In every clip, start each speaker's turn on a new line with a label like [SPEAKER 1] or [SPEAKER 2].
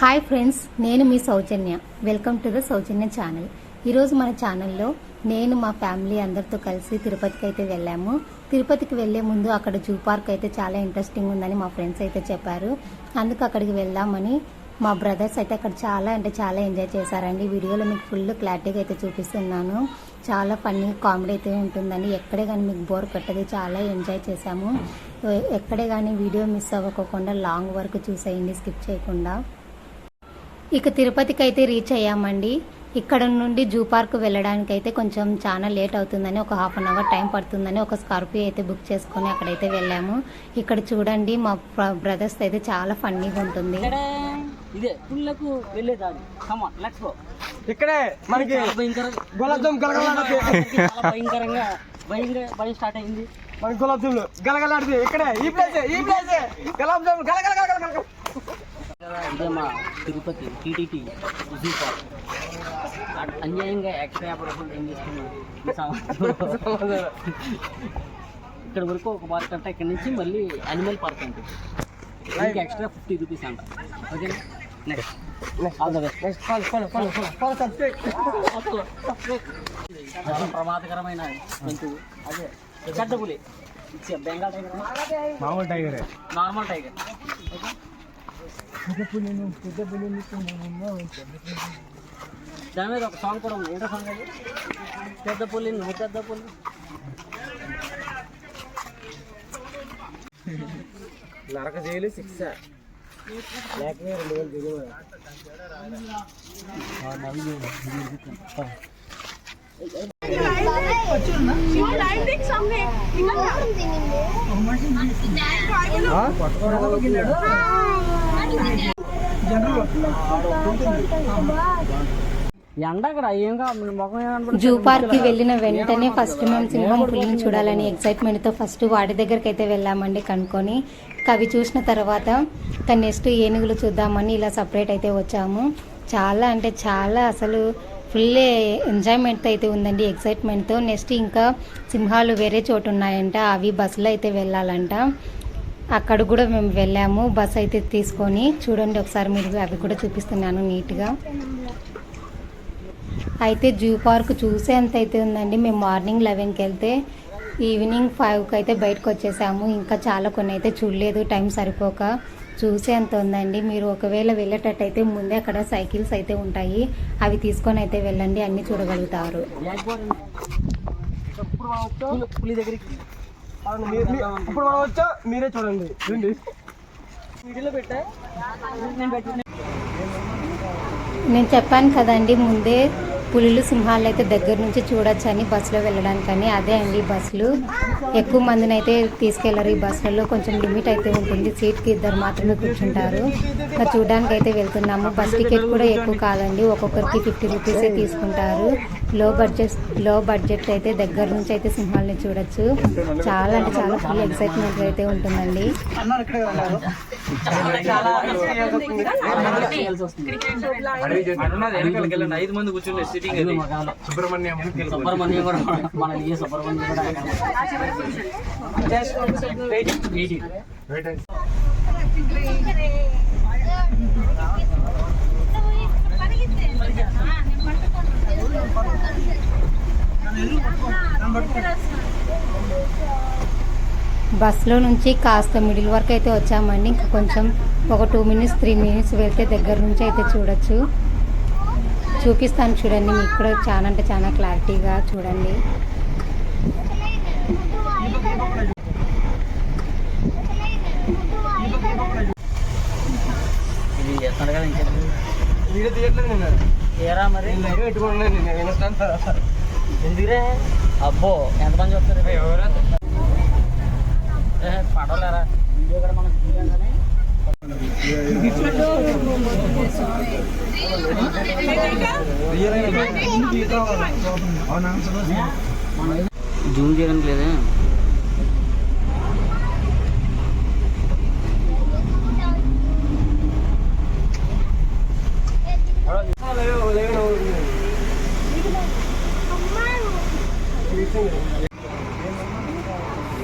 [SPEAKER 1] Hi friends నేను మీ Soujanya. Welcome to the Soujanya channel. ఈరోజు మన ఛానల్లో నేను మా ఫ్యామిలీ అందరితో కలిసి తిరుపతికి అయితే వెళ్ళాము. తిరుపతికి వెళ్ళే ముందు అక్కడ జూ పార్క్ అయితే చాలా ఇంట్రెస్టింగ్ ఉందని మా ఫ్రెండ్స్ అయితే చెప్పారు. అందుకు అక్కడికి వెళ్దామని మా బ్రదర్స్ అయితే అక్కడ చాలా అంటే చాలా ఎంజాయ్ చేశారండి. వీడియోలో మీకు ఫుల్ క్లారిటీగా అయితే చూపిస్తున్నాను. చాలా ఫన్నీ కామెడీ అయితే ఉంటుందండి ఎక్కడే కానీ మీకు బోర్ పెట్టదు చాలా ఎంజాయ్ చేశాము. ఎక్కడే కానీ వీడియో మిస్ అవ్వకుండా లాంగ్ వరకు చూసేయండి స్కిప్ చేయకుండా. ఇక తిరుపతికి అయితే రీచ్ అయ్యామండి. ఇక్కడ నుండి జూ పార్క్ వెళ్ళడానికి అయితే కొంచెం చాలా లేట్ అవుతుందని ఒక హాఫ్ అన్ అవర్ టైం పడుతుందని ఒక స్కార్పియో అయితే బుక్ చేసుకొని అక్కడైతే వెళ్ళాము. ఇక్కడ చూడండి మా బ్రదర్స్ అయితే చాలా ఫన్నీగా ఉంటుంది.
[SPEAKER 2] ఇక్కడ ఇదే పుల్లకు వెళ్ళే దారి. కమాన్ లెట్స్ గో
[SPEAKER 3] ఇక్కడే మనకి
[SPEAKER 2] చాలా భయంకర
[SPEAKER 3] గులాబ్ జామ్ గలగలాడుతుంది
[SPEAKER 2] చాలా భయంకరంగా భయంకర భయం స్టార్ట్ అయింది.
[SPEAKER 3] మన గులాబ్ జాములు గలగలాడుతుంది ఇక్కడే ఈ ప్లేస్ ఈ ప్లేస్ గులాబ్ జామ్ గలగల గలగల గలగల.
[SPEAKER 2] ఇదే మా తిరుపతి టీటీటీ జూ పార్క్ అట్- అన్యాయంగా ఎక్స్ట్రా వ్యాపారం ఏం చేస్తున్నాం ఈ సంవత్సరం. ఇక్కడ వరకు ఒక పార్క్ అంటే ఇక్కడ నుంచి మళ్ళీ అనిమల్ పార్క్ అంటే ఇంకా ఎక్స్ట్రా ఫిఫ్టీ రూపీస్ అంట ఓకేనా next all the best
[SPEAKER 3] next follow follow follow follow follow subscribe
[SPEAKER 2] చాలా ప్రమాదకరమైన జంతువు అదే చెడ్డ పులి ఇచ్చే బెంగాల్ టైగర్
[SPEAKER 3] మామూలు టైగరే
[SPEAKER 2] నార్మల్ టైగర్ దాని మీద ఒక సాంగ్ కూడా ఉంది. ఏంటో సాంగ్ అది? పెద్ద పులి నువ్వు పెద్ద పులి.
[SPEAKER 3] నరక జైలు శిక్ష. లేకపోతే రెండు వేలు దిగువ
[SPEAKER 2] అక్కడ
[SPEAKER 1] జూ పార్క్కి వెళ్ళిన వెంటనే ఫస్ట్ మేము సింహం పులిని చూడాలని ఎక్సైట్మెంట్తో ఫస్ట్ వాటి దగ్గరికి అయితే వెళ్ళామండి కనుక్కొని. అవి చూసిన తర్వాత నెక్స్ట్ ఏనుగులు చూద్దామని ఇలా సపరేట్ అయితే వచ్చాము. చాలా అంటే చాలా అసలు ఫుల్ ఎంజాయ్మెంట్ అయితే ఉందండి ఎక్సైట్మెంట్తో నెక్స్ట్ ఇంకా సింహాలు వేరే చోటు ఉన్నాయంట అవి బస్సులో అయితే వెళ్ళాలంట. అక్కడ కూడా మేము వెళ్ళాము. బస్ అయితే తీసుకొని చూడండి ఒకసారి మీరు అవి కూడా చూపిస్తున్నాను నీట్గా. అయితే జూ పార్క్ చూసేంత అయితే ఉందండి మేము మార్నింగ్ లెవెన్కి వెళ్తే ఈవినింగ్ ఫైవ్కి అయితే బయటకు వచ్చేసాము. ఇంకా చాలా కొన్ని అయితే చూడలేదు టైం సరిపోక. చూసేంత ఉందండి మీరు ఒకవేళ వెళ్ళేటట్టయితే ముందే అక్కడ సైకిల్స్ అయితే ఉంటాయి. అవి తీసుకొని అయితే వెళ్ళండి అన్నీ చూడగలుగుతారు.
[SPEAKER 2] ఇప్పుడు మనం వచ్చాం?
[SPEAKER 3] మీరే చూడండి. రండి
[SPEAKER 2] వీడియోలో పెట్టా? నేను
[SPEAKER 1] చెప్పాను కదండి ముందే పులులు సింహాలు అయితే దగ్గర నుంచి చూడొచ్చని బస్సులో వెళ్ళడానికని. అదే అండి బస్సులు. ఎక్కువ మందిని అయితే తీసుకెళ్ళరు ఈ బస్సులలో. కొంచెం లిమిట్ అయితే ఉంటుంది. సీట్కి ఇద్దరు మాత్రమే కూర్చుంటారు. ఇంకా చూడడానికి అయితే వెళ్తున్నాము. బస్ టికెట్ కూడా ఎక్కువ కాదండి. ఒక్కొక్కరికి ఫిఫ్టీ రూపీసే తీసుకుంటారు. లో బడ్జెట్లో బడ్జెట్ అయితే దగ్గర నుంచి అయితే సింహాలని చూడొచ్చు. చాలా అంటే చాలా ఫుల్ ఎక్సైట్మెంట్ అయితే ఉంటుందండి.
[SPEAKER 2] చేయాల్సి వస్తుంది
[SPEAKER 4] ఐదు మంది కూర్చుండే సిట్టింగ్
[SPEAKER 2] ఇది మగాళ్ళు.
[SPEAKER 3] సుబ్రహ్మణ్యం
[SPEAKER 2] సుబ్రహ్మణ్యం కూడా మన ఏ సుబ్రహ్మణ్యం కూడా ఎయిటీ
[SPEAKER 1] బస్సులో నుంచి కాస్త మిడిల్ వరకు అయితే వచ్చామండి. ఇంకా కొంచెం ఒక టూ మినిట్స్ త్రీ మినిట్స్ వెళ్తే దగ్గర నుంచి అయితే చూడొచ్చు. చూపిస్తాను చూడండి మీకు కూడా చాలా అంటే చాలా క్లారిటీగా చూడండి.
[SPEAKER 2] ఇది ఏరా మరి? ఎందుకురే? అబ్బో ఎంతమంది వస్తారు ఏ, పడవలేరా? వీడియో కూడా మనం కానీ జూమ్ చేయడానికి లేదే?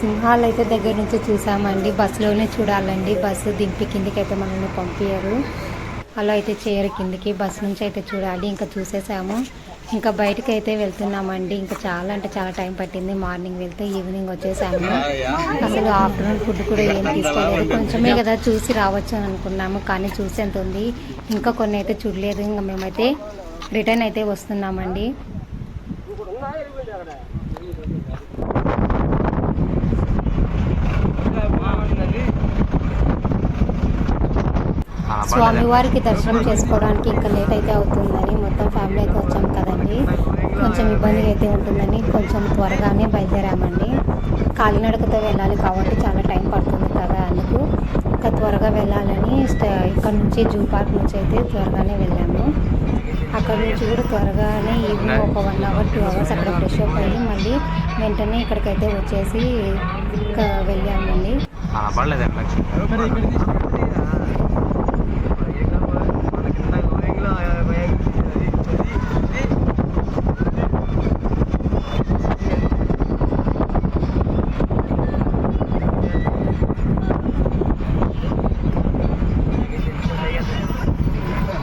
[SPEAKER 1] సింహాలు అయితే దగ్గర నుంచి చూసామండి. బస్సులోనే చూడాలండి. బస్సు దింపి కిందికి అయితే మనల్ని పంపించారు అలా అయితే చేయరు కిందికి బస్సు నుంచి అయితే చూడాలి. ఇంకా చూసేసాము. ఇంకా బయటకు అయితే వెళ్తున్నామండి. ఇంకా చాలా అంటే చాలా టైం పట్టింది. మార్నింగ్ వెళ్తే ఈవినింగ్ వచ్చేసాము. అసలు ఆఫ్టర్నూన్ ఫుడ్ కూడా ఏం తీసుకోలేదు. కొంచెమే కదా చూసి రావచ్చు అని అనుకున్నాము. కానీ చూసేంత ఉంది. ఇంకా కొన్ని అయితే చూడలేదు. ఇంకా మేమైతే రిటర్న్ అయితే వస్తున్నామండి. స్వామివారికి దర్శనం చేసుకోవడానికి ఇంకా లేట్ అయితే అవుతుందని మొత్తం ఫ్యామిలీ అయితే వచ్చాం కదండి. కొంచెం ఇబ్బంది అయితే ఉంటుందని కొంచెం త్వరగానే బయలుదేరామండి. కాలినడకతో వెళ్ళాలి కాబట్టి చాలా టైం పడుతుంది కదా అందుకు ఇంకా త్వరగా వెళ్ళాలని ఇక్కడ నుంచి జూ పార్క్ నుంచి అయితే త్వరగానే వెళ్ళాము. అక్కడ నుంచి కూడా త్వరగానే ఈవినింగ్ ఒక వన్ అవర్ టూ అవర్స్ అక్కడ ఫ్రెష్ అప్ అయ్యి మళ్ళీ వెంటనే ఇక్కడికైతే వచ్చేసి ఇంకా వెళ్ళామండి.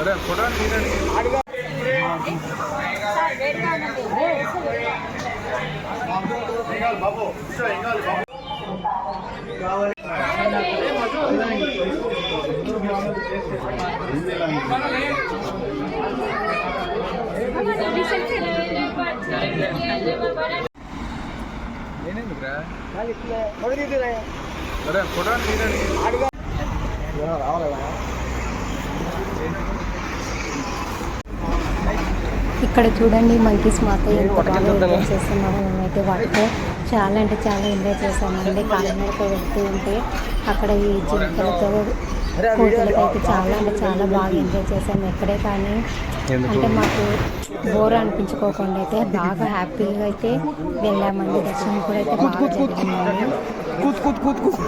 [SPEAKER 3] అరే ఫోటో తీరండి ఏనేందుకురా అరే ఫోటో తీరండి
[SPEAKER 1] ఇక్కడ చూడండి మంకీస్ మాతో ఎంత బాగా ఎంజాయ్ చేస్తున్నామో మేమైతే వాటితో చాలా అంటే చాలా ఎంజాయ్ చేసామండి కాలినడక వెళ్తూ ఉంటే అక్కడ ఈ జింకలతో కోతులతో అయితే చాలా అంటే చాలా బాగా ఎంజాయ్ చేసాము ఎక్కడే కానీ. అంటే మాకు బోర్ అనిపించుకోకుండా అయితే బాగా హ్యాపీగా అయితే వెళ్ళామండి. దర్శనం కూడా అయితే బాగా జరిగిందండి
[SPEAKER 3] కూత్. కూత్ కూత్ కూత్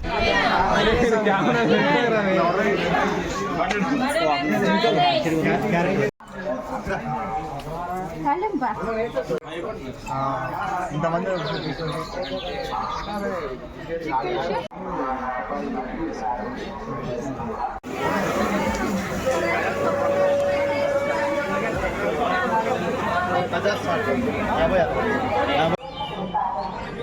[SPEAKER 3] ఇంతమంది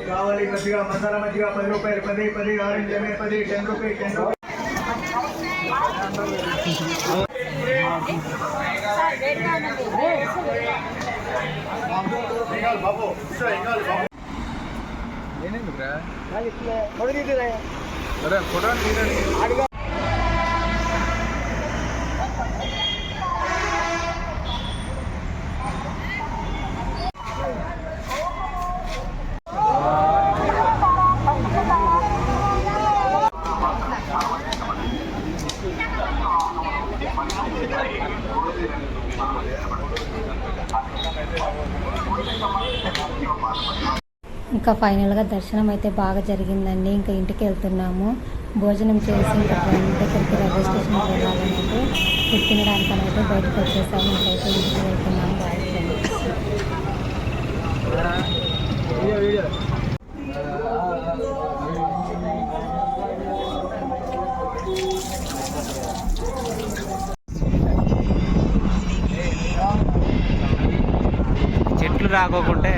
[SPEAKER 3] కావాలి మజ్జిగ మసాలా మజ్జిగ పది రూపాయలు పది పది ఆరెంజ్ లెమన్ పది టెన్ రూపీస్ టెన్ రూపీస్ ఏనేందుకురా అరే ఫోటో
[SPEAKER 1] ఇంకా ఫైనల్గా దర్శనం అయితే బాగా జరిగిందండి. ఇంకా ఇంటికి వెళ్తున్నాము. భోజనం చేసి ఇంకా దగ్గరికి రైల్వే స్టేషన్కి వెళ్ళాలని అయితే ఫుడ్ తినడానికని అయితే బయటకు వచ్చేసాము. ఇంకైతే ఇంటికి వెళ్తున్నాము. బాయ్
[SPEAKER 4] చెట్లు రాకోకుంటే